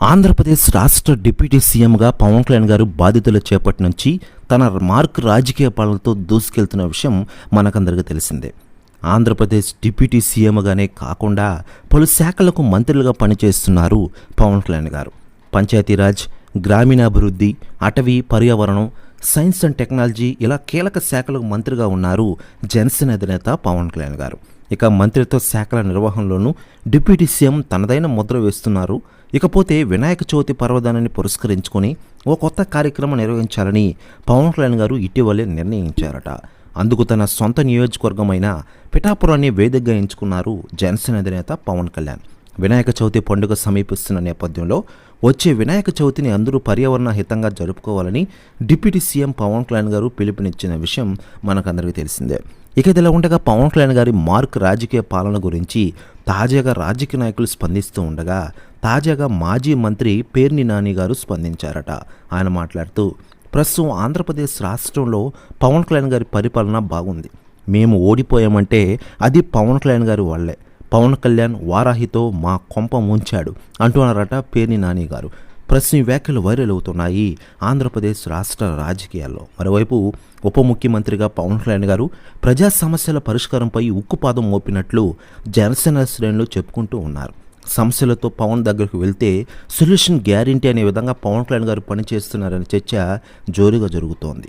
ఆంధ్రప్రదేశ్ రాష్ట్ర డిప్యూటీ సీఎంగా పవన్ కళ్యాణ్ గారు బాధ్యతలు చేపట్టి నుంచి తన మార్క్ రాజకీయ పాలనతో దూసుకెళ్తున్న విషయం మనకందరికీ తెలిసిందే. ఆంధ్రప్రదేశ్ డిప్యూటీ సీఎంగానే కాకుండా పలు శాఖలకు మంత్రులుగా పనిచేస్తున్నారు పవన్ కళ్యాణ్ గారు. పంచాయతీరాజ్ గ్రామీణాభివృద్ధి అటవీ పర్యావరణం సైన్స్ అండ్ టెక్నాలజీ ఇలా కీలక శాఖలకు మంత్రిగా ఉన్నారు జనసేన అధినేత పవన్ కళ్యాణ్ గారు. ఇక మంత్రిత్వ శాఖల నిర్వహణలోనూ డిప్యూటీ సీఎం తనదైన ముద్ర వేస్తున్నారు. ఇకపోతే వినాయక చవితి పర్వదానాన్ని పురస్కరించుకొని ఓ కొత్త కార్యక్రమం నిర్వహించాలని పవన్ కళ్యాణ్ గారు ఇటీవలే నిర్ణయించారట. అందుకు తన సొంత నియోజకవర్గమైన పిఠాపురాన్ని వేదికగా ఎంచుకున్నారు జనసేన అధినేత పవన్ కళ్యాణ్. వినాయక చవితి పండుగ సమీపిస్తున్న నేపథ్యంలో వచ్చే వినాయక చవితిని అందరూ పర్యావరణ హితంగా జరుపుకోవాలని డిప్యూటీ సీఎం పవన్ కళ్యాణ్ గారు పిలుపునిచ్చిన విషయం మనకందరికీ తెలిసిందే. ఇక ఇదిలా ఉండగా పవన్ కళ్యాణ్ గారి మార్క్ రాజకీయ పాలన గురించి తాజాగా రాజకీయ నాయకులు స్పందిస్తూ ఉండగా తాజాగా మాజీ మంత్రి పేర్ని నాని గారు స్పందించారట. ఆయన మాట్లాడుతూ ప్రస్తుతం ఆంధ్రప్రదేశ్ రాష్ట్రంలో పవన్ కళ్యాణ్ గారి పరిపాలన బాగుంది. మేము ఓడిపోయామంటే అది పవన్ కళ్యాణ్ గారి వాళ్ళే పవన్ కళ్యాణ్ వారాహితో మా కొంప ముంచాడు అంటున్నారట పేర్ని నాని గారు. ప్రశ్ని వ్యాఖ్యలు వైరల్ అవుతున్నాయి. ఆంధ్రప్రదేశ్ రాష్ట్ర రాజకీయాల్లో. మరోవైపు ఉప ముఖ్యమంత్రిగా పవన్ కళ్యాణ్ గారు ప్రజా సమస్యల పరిష్కారంపై ఉక్కుపాదం మోపినట్లు జనసేన శ్రేణులు చెప్పుకుంటూ ఉన్నారు. సమస్యలతో పవన్ దగ్గరకు వెళ్తే సొల్యూషన్ గ్యారంటీ అనే విధంగా పవన్ కళ్యాణ్ గారు పనిచేస్తున్నారనే చర్చ జోరుగా జరుగుతోంది.